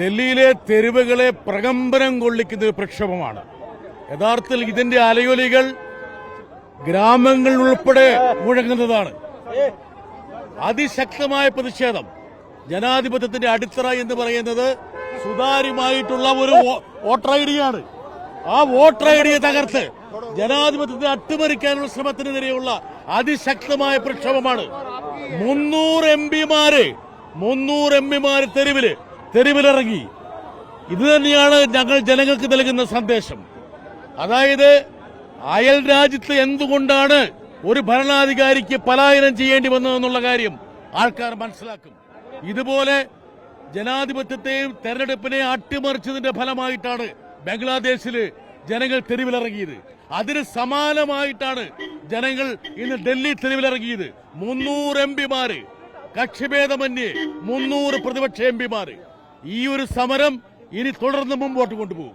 ഡൽഹിയിലെ തെരുവുകളെ പ്രകമ്പനം കൊള്ളിക്കുന്ന ഒരു പ്രക്ഷോഭമാണ്. യഥാർത്ഥത്തിൽ ഇതിന്റെ അലയൊലികൾ ഗ്രാമങ്ങളിൽ ഉൾപ്പെടെ മുഴങ്ങുന്നതാണ്. അതിശക്തമായ പ്രതിഷേധം. ജനാധിപത്യത്തിന്റെ അടിത്തറ എന്ന് പറയുന്നത് സുതാര്യമായിട്ടുള്ള ഒരു വോട്ടർ ഐ ഡിയാണ് ആ വോട്ടർ ഐ ഡിയെ തകർത്ത് ജനാധിപത്യത്തെ അട്ടിമറിക്കാനുള്ള ശ്രമത്തിനെതിരെയുള്ള അതിശക്തമായ പ്രക്ഷോഭമാണ്. മുന്നൂറ് എം പിമാര് മുന്നൂറ് എം പിമാര് തെരുവിൽ തെരുവിലിറങ്ങി. ഇത് തന്നെയാണ് ഞങ്ങൾ ജനങ്ങൾക്ക് നൽകുന്ന സന്ദേശം. അതായത് അയൽ രാജ്യത്ത് എന്തുകൊണ്ടാണ് ഒരു ഭരണാധികാരിക്ക് പലായനം ചെയ്യേണ്ടി വന്നതെന്നുള്ള കാര്യം ആൾക്കാർ മനസ്സിലാക്കും. ഇതുപോലെ ജനാധിപത്യത്തെയും തെരഞ്ഞെടുപ്പിനെ അട്ടിമറിച്ചതിന്റെ ഫലമായിട്ടാണ് ബംഗ്ലാദേശിൽ ജനങ്ങൾ തെരുവിലിറങ്ങിയത്. അതിന് സമാനമായിട്ടാണ് ജനങ്ങൾ ഇന്ന് ഡൽഹി തെരുവിലിറങ്ങിയത്. മുന്നൂറ് എം പിമാര് കക്ഷിഭേദമന്യേ മുന്നൂറ് പ്രതിപക്ഷ എം പിമാര്. ഈ ഒരു സമരം ഇനി തുടർന്ന് മുമ്പോട്ട് കൊണ്ടുപോകും.